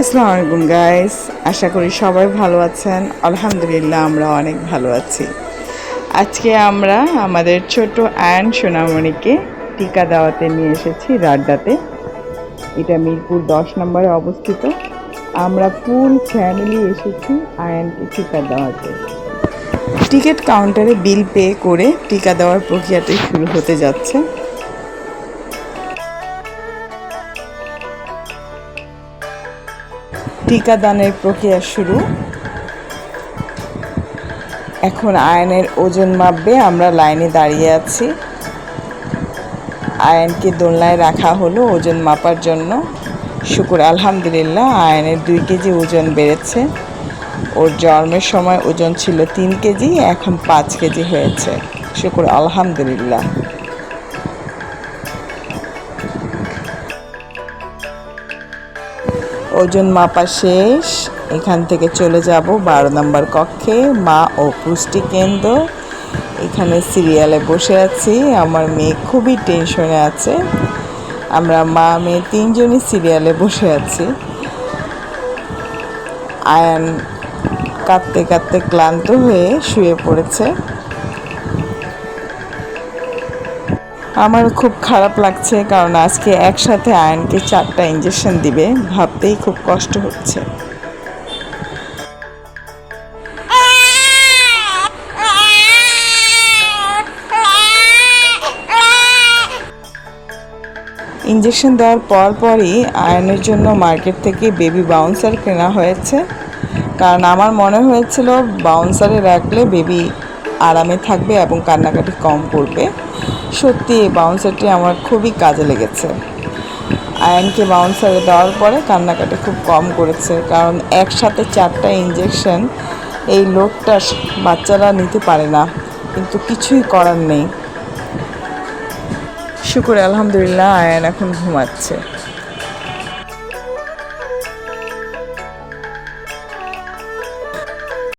আসসালামু আলাইকুম গাইস আশা করি সবাই ভালো আছেন। আলহামদুলিল্লাহ, আমরা অনেক ভালো আছি। আজকে আমরা আমাদের ছোট অ্যান্ড সোনামণিকে টিকা দেওয়াতে নিয়ে এসেছি রাড্ডাতে। এটা মিরপুর দশ নম্বরে অবস্থিত। আমরা ফুল ফ্যামিলি এসেছি আয়নকে টিকা দেওয়াতে। টিকিট কাউন্টারে বিল পে করে টিকা দেওয়ার প্রক্রিয়াটি শুরু হতে যাচ্ছে। টিকাদানের প্রক্রিয়া শুরু। এখন আয়নের ওজন মাপবে, আমরা লাইনে দাঁড়িয়ে আছি। আয়নকে দোলনায় রাখা হলো ওজন মাপার জন্য। শুকুর, আলহামদুলিল্লাহ, আয়নের দুই কেজি ওজন বেড়েছে। ওর জন্মের সময় ওজন ছিল তিন কেজি, এখন পাঁচ কেজি হয়েছে। শুকুর, আলহামদুলিল্লাহ। ওজন মাপা শেষ। এখান থেকে চলে যাব বারো নম্বর কক্ষে, মা ও পুষ্টি কেন্দ্র। এখানে সিরিয়ালে বসে আছি। আমার মেয়ে খুবই টেনশনে আছে। আমরা মা, মেয়ে তিনজনই সিরিয়ালে বসে আছি। আয়ান কাঁদতে কাঁদতে ক্লান্ত হয়ে শুয়ে পড়েছে। আমার খুব খারাপ লাগছে কারণ আজকে একসাথে আয়নকে চারটা ইঞ্জেকশন দিবে, ভাবতেই খুব কষ্ট হচ্ছে। ইঞ্জেকশন দেওয়ার পর পরই আয়নের জন্য মার্কেট থেকে বেবি বাউন্সার কেনা হয়েছে। কারণ আমার মনে হয়েছিল বাউন্সারে রাখলে বেবি আরামে থাকবে এবং কান্নাকাটি কম করবে। সত্যি এই বাউন্সারটি আমার খুবই কাজে লেগেছে। আয়নকে বাউন্সারে দেওয়ার পরে কান্নাকাটি খুব কম করেছে, কারণ একসাথে চারটা ইঞ্জেকশন এই লোকটা বাচ্চারা নিতে পারে না, কিন্তু কিছুই করার নেই। শুকুর, আলহামদুলিল্লাহ, আয়ন এখন ঘুমাচ্ছে।